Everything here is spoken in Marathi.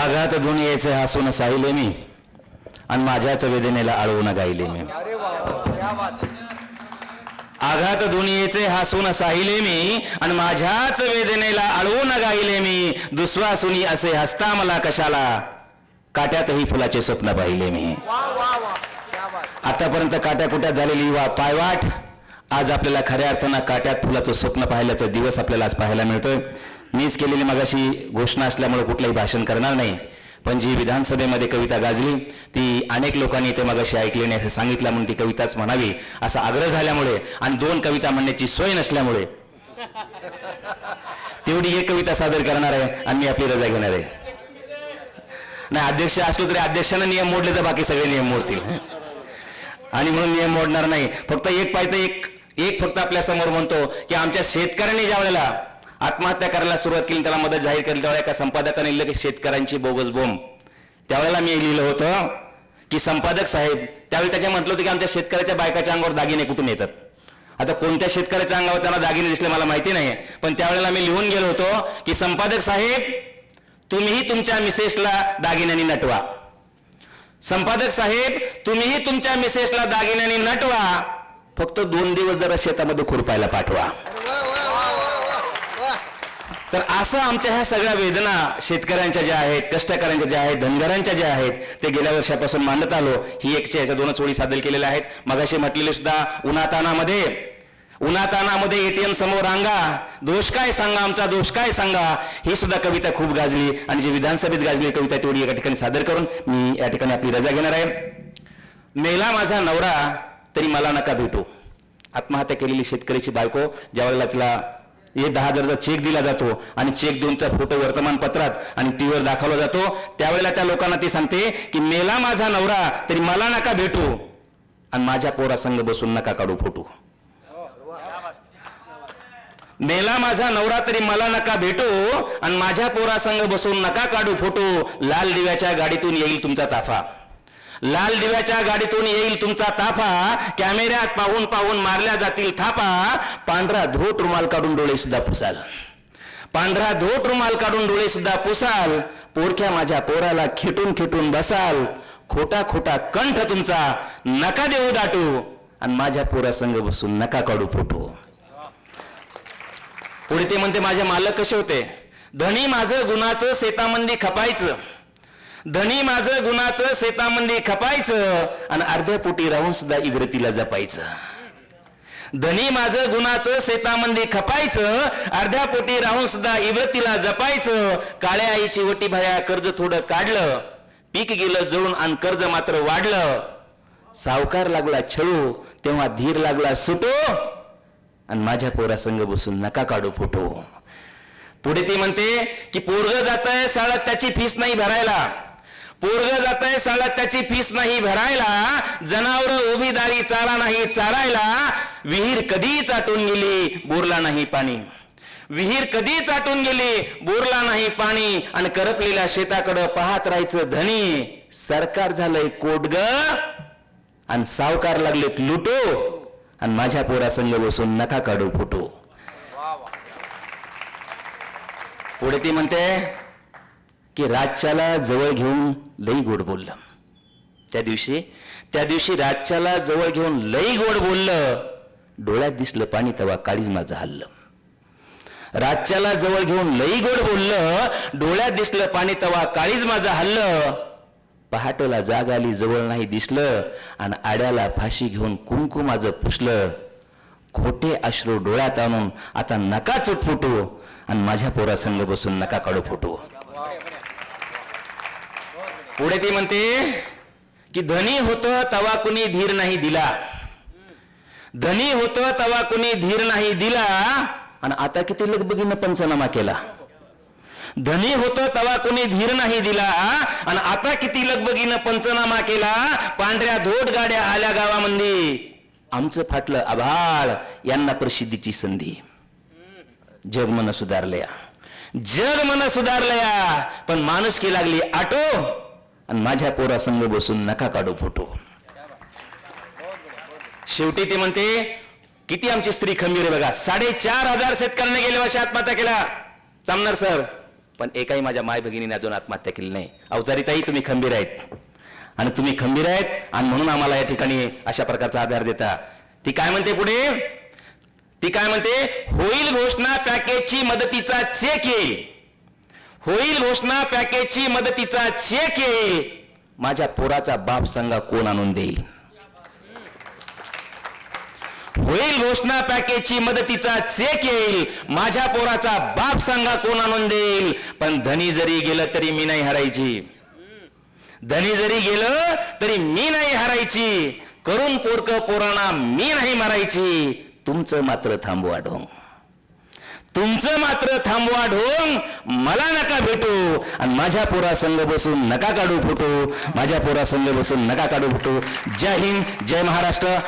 आघात धुन यायचे हसून साहिले मी. आणि माझ्याच वेदनेला आळवून गायले मी. आघात दुनियेचे हसून साहिले मी. आणि माझ्याच वेदनेला आळवून गायले मी. दुस्वासुनी असे हसता मला कशाला? काट्यातही फुलाचे स्वप्न पाहिले मी. आतापर्यंत काट्या कुट्या झालेली वा पायवाट आज आपल्याला खऱ्या अर्थानं काट्यात फुलाचं स्वप्न पाहिल्याचा दिवस आपल्याला आज पाहायला मिळतोय. मीच केलेली मगाशी घोषणा असल्यामुळे कुठलंही भाषण करणार नाही. पण जी विधानसभेमध्ये कविता गाजली ती अनेक लोकांनी ते मगाशी ऐकली नाही असं सांगितलं म्हणून ती कविताच म्हणावी असा आग्रह झाल्यामुळे आणि दोन कविता म्हणण्याची सोय नसल्यामुळे. तेवढी एक कविता सादर करणार आहे आणि मी आपली रजा घेणार आहे. नाही अध्यक्ष असलो तरी अध्यक्षानं नियम मोडले तर बाकी सगळे नियम मोडतील. आणि म्हणून नियम मोडणार नाही. फक्त एक पाहिजे एक एक फक्त आपल्यासमोर म्हणतो की आमच्या शेतकऱ्यांनी ज्या वेळेला आत्महत्या करायला सुरुवात केली त्याला मदत जाहीर केली त्यावेळेला एका संपादकाने लिहिलं की शेतकऱ्यांची बोगस बोंब. त्यावेळेला मी लिहिलं होतं की संपादक साहेब त्यावेळी त्याच्या म्हटलं होतं की आमच्या शेतकऱ्याच्या बायकाच्या अंगावर दागिने कुठून येतात? आता कोणत्या शेतकऱ्याच्या अंगावर त्यांना दागिने दिसले मला माहिती नाही पण त्यावेळेला मी लिहून गेलो होतो की संपादक साहेब तुम्हीही तुमच्या मिसेसला दागिन्यांनी नटवा. संपादक साहेब तुम्हीही तुमच्या मिसेसला दागिन्यांनी नटवा. फक्त दोन दिवस जरा शेतामध्ये खुरपायला पाठवा. तर असं आमच्या ह्या सगळ्या वेदना शेतकऱ्यांच्या ज्या आहेत कष्टकऱ्यांच्या ज्या आहेत धनगरांच्या ज्या आहेत ते गेल्या वर्षापासून मांडत आलो. ही एकशे याच्या दोनच ओळी सादर केलेल्या आहेत. मगाशी म्हटलेले सुद्धा उन्हातानामध्ये उन्हातानामध्ये एटीएम समोर रांगा. दोष काय सांगा आमचा? दोष काय सांगा? ही सुद्धा कविता खूप गाजली आणि जी विधानसभेत गाजली कविता तेवढी एका ठिकाणी सादर करून मी या ठिकाणी आपली रजा घेणार आहे. मेला माझा नवरा तरी मला नका भेटू. आत्महत्या केलेली शेतकऱ्याची बायको ज्या वेळेला तिला हे दहा हजारचा चेक दिला जातो आणि चेक देऊनचा फोटो वर्तमानपत्रात आणि टीव्हीवर दाखवला जातो त्यावेळेला त्या लोकांना ती सांगते की मेला माझा नवरा तरी मला नका भेटू. आणि माझ्या पोरासंग बसून नका काढू फोटो मेला माझा नवरा तरी मला नका भेटू. आणि माझ्या पोरासंग बसून नका काढू फोटो लाल दिव्याच्या गाडीतून येईल तुमचा ताफा. लाल दिव्याच्या गाडीतून येईल तुमचा ताफा. कॅमेऱ्यात पाहून पाहून मारल्या जातील थापा. पांढरा धोट रुमाल काढून डोळे सुद्धा पुसाल. पांढरा धोट रुमाल काढून डोळे सुद्धा पुसाल. पोरख्या माझ्या पोराला खेटून खेटून बसाल. खोटा खोटा कंठ तुमचा. नका देऊ दाटू. आणि माझ्या पोरासंग बसून नका काढू फोटो. पुढे ते म्हणते माझे मालक कसे होते? धनी माझं गुणाचं शेतामंदी खपायचं. धनी माझं गुणाचं शेतामध्ये खपायचं आणि अर्ध्या पोटी राहून सुद्धा इब्रतीला जपायचं. धनी माझं गुणाचं शेतामंदी खपायचं अर्ध्या पोटी राहून सुद्धा इब्रतीला जपायचं. काळ्या आईची वटी भया कर्ज थोडं काढलं पीक गेलं जळून आणि कर्ज मात्र वाढलं. सावकार लागला छळू तेव्हा धीर लागला सुटो आणि माझ्या पोरासंग बसून नका काढू फोटो. पुढे ती म्हणते की पोरग जात आहे साळात त्याची फीस नाही भरायला. पोरग जात आहे साळात त्याची फीस नाही भरायला जनावर उभी दारी चारा नाही चारायला विहीर कधी चाटून गेली बोरला नाही पाणी. विहीर कधी चाटून गेली बोरला नाही पाणी आणि करपलेल्या शेताकडं पाहत राहायचं धनी. सरकार झालंय कोटग आणि सावकार लागलेत लुटो आणि माझ्या पोरासंग बसून नका काढू फोटो. पुढे ती म्हणते की राजच्याला जवळ घेऊन लई गोड बोललं. त्या दिवशी त्या दिवशी राजच्याला जवळ घेऊन लई गोड बोललं. डोळ्यात दिसलं पाणी तेव्हा काळीज माझं हल्लं. राजच्याला जवळ घेऊन लई गोड बोललं. डोळ्यात दिसलं पाणी तेव्हा काळीज माझं हल्लं. पहाटेला जाग आली जवळ नाही दिसलं. आणि आड्याला फाशी घेऊन कुंकू माझं पुसलं. खोटे अश्रू डोळ्यात आणून आता नका चुट फुटू आणि माझ्या पोरासंग बसून नका काढू फुटू. पुढे ते म्हणते की धनी होत तवा कुणी धीर नाही दिला. धनी होत तवा कुणी धीर नाही दिला. आणि आता किती लगबगीनं पंचनामा केला. धनी होत तवा कुणी धीर नाही दिला. आणि आता किती लगबगीनं पंचनामा केला. पांढऱ्या धोट गाड्या आल्या गावामध्ये आमचं फाटलं आभाळ. यांना प्रसिद्धीची संधी. जग मन सुधारलया. जग मन सुधारलया. पण माणुसकी लागली आटो आणि माझ्या पोरासंग बसून नका काढू फोटो. शेवटी ते म्हणते किती आमची स्त्री खंबीर आहे बघा. साडेचार हजार शेतकऱ्यांनी गेल्या वर्षी आत्महत्या केला. चामणार सर पण एकाही माझ्या माय भगिनीने अजून आत्महत्या केली नाही. अवचारीताई तुम्ही खंबीर आहेत. आणि तुम्ही खंबीर आहेत आणि म्हणून आम्हाला या ठिकाणी अशा प्रकारचा आधार देता. ती काय म्हणते पुढे? ती काय म्हणते? होईल घोषणा पॅकेजची मदतीचा चेक येईल. होईल घोषणा पॅकेजची मदतीचा चेक येईल माझ्या पोराचा बाप संघ कोण आणून देईल? होईल घोषणा पॅकेजची मदतीचा चेक येईल. माझ्या पोराचा बाप सांगा कोण आणून देईल? पण धनी जरी गेलं तरी मी नाही हरायची. धनी जरी गेलं तरी मी नाही हरायची. करून पोरक पोरांना मी नाही मारायची. तुमचं मात्र थांबवा ढोंग तुमचं मात्र थांबवा ढोंग. मला नका भेटू. आणि माझ्या पोरा संघ बसून नका काढू फुटू. माझ्या पोरा संघ बसून नका काढू फुटू. जय हिंद जय महाराष्ट्र.